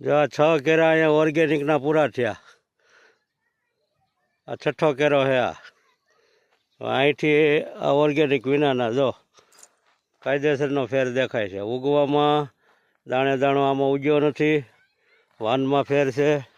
જો આ છ કેરા અહીંયા ઓર્ગેનિકના પૂરા થયા. આ છઠ્ઠો કેરો છે આ. અહીંથી આ ઓર્ગેનિક વિનાના, જો. કાયદેસરનો ફેર દેખાય છે. ઉગવામાં દાણે દાણો આમાં ઉગ્યો નથી. વાનમાં ફેર છે.